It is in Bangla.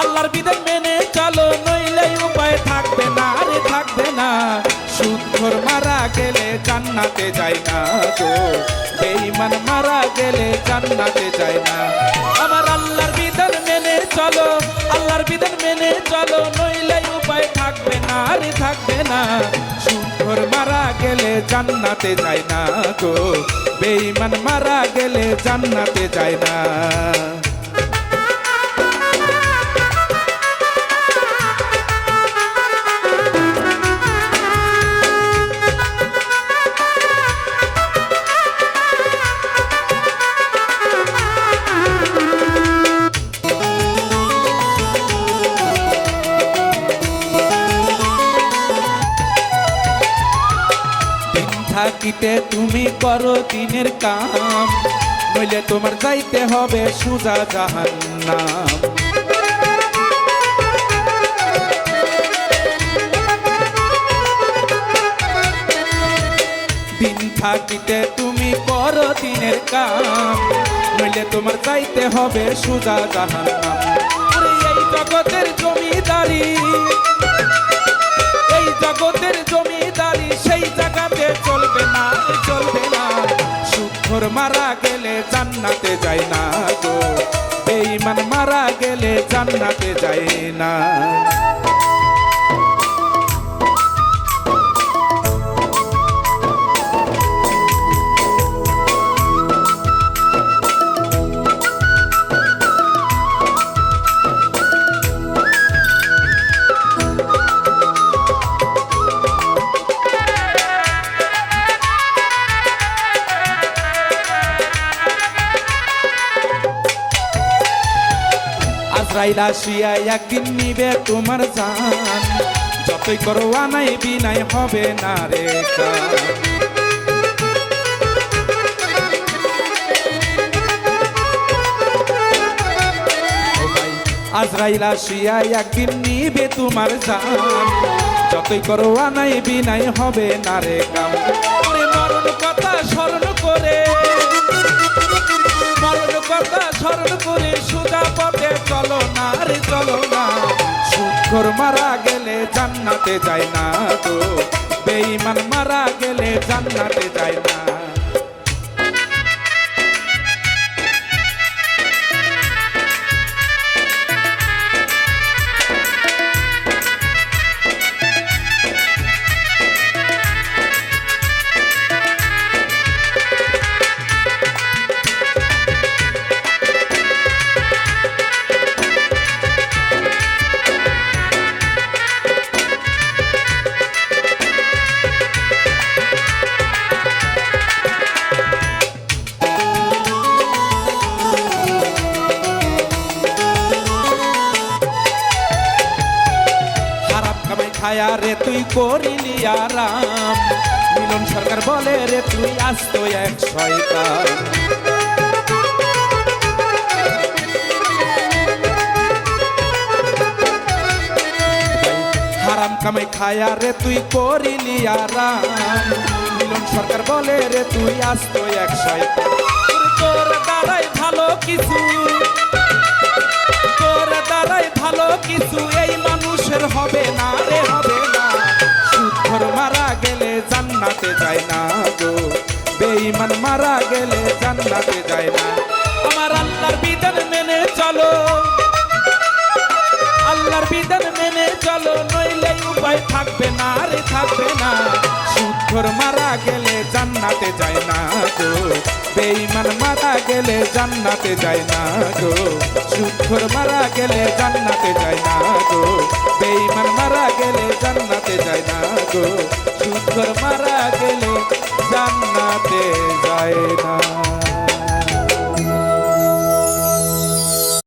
আল্লাহর বিধান মেনে চলো, নইলে উপায় থাকবে না রে থাকবে না। সুৎখর মারা গেলে জান্নাতে যায় না গো, বেঈমান মারা গেলে জান্নাতে যায় না। আমার আল্লাহর বিধান মেনে চলো, আল্লাহর বিধান মেনে চলো, নইলে উপায় থাকবে না রে থাকবে না। সুৎখর মারা গেলে জান্নাতে যায় না গো, বেঈমান মারা গেলে জান্নাতে যায় না। থাকিতে তুমি করো দিনের কাম, নইলে তোমার যাইতে হবে সুজা জাহান্নাম। দিন থাকিতে তুমি করো দিনের কাম, নইলে তোমার যাইতে হবে সুজা জাহান্নাম। এই জগতের জমিদারি, এই জগতের জমিদারি সুখর মারা গেলে জান্নাতে যায় না গো। বেঈমান মারা গেলে জান্নাতে যায় না। আজরাইল আসিয়া একদিন নিবে তোমার জান। যতই করো আনাই বিনাই হবে না রে আজরাইল আসিয়া একদিন নিবে তোমার জান। যতই করো আনাই বিনাই হবে না রে কাম সুখর মারা গেলে জান্নাতে যায় না তো বেঈমান মারা গেলে জান্নাতে যায় না। খায়া রে, তুই করিলি আরাম। মিলন সরকার বলে রে, তুই আস্ত এক শয়তান। হারাম কামাই খায়া রে, তুই করিলি আরাম। মিলন সরকার বলে রে, তুই আস্ত এক শয়তান। তোর দ্বারাই ভালো কিছু। গো বেঈমান মারা গেলে জান্নাতে যায় না। আমার আল্লাহর বিধান মেনে চলো। আল্লাহর বিধান মেনে চলো, নইলে উপায় থাকবে না রে থাকবে না। সুখর মারা গেলে জান্নাতে যায় না গো। বেঈমান মারা গেলে জান্নাতে যায় না গো। সুখর মারা গেলে জান্নাতে যায় না গো। বেঈমান মারা গেলে জান্নাতে যায় না গো। সুখর মারা গেলে জান্নাতে যায় না।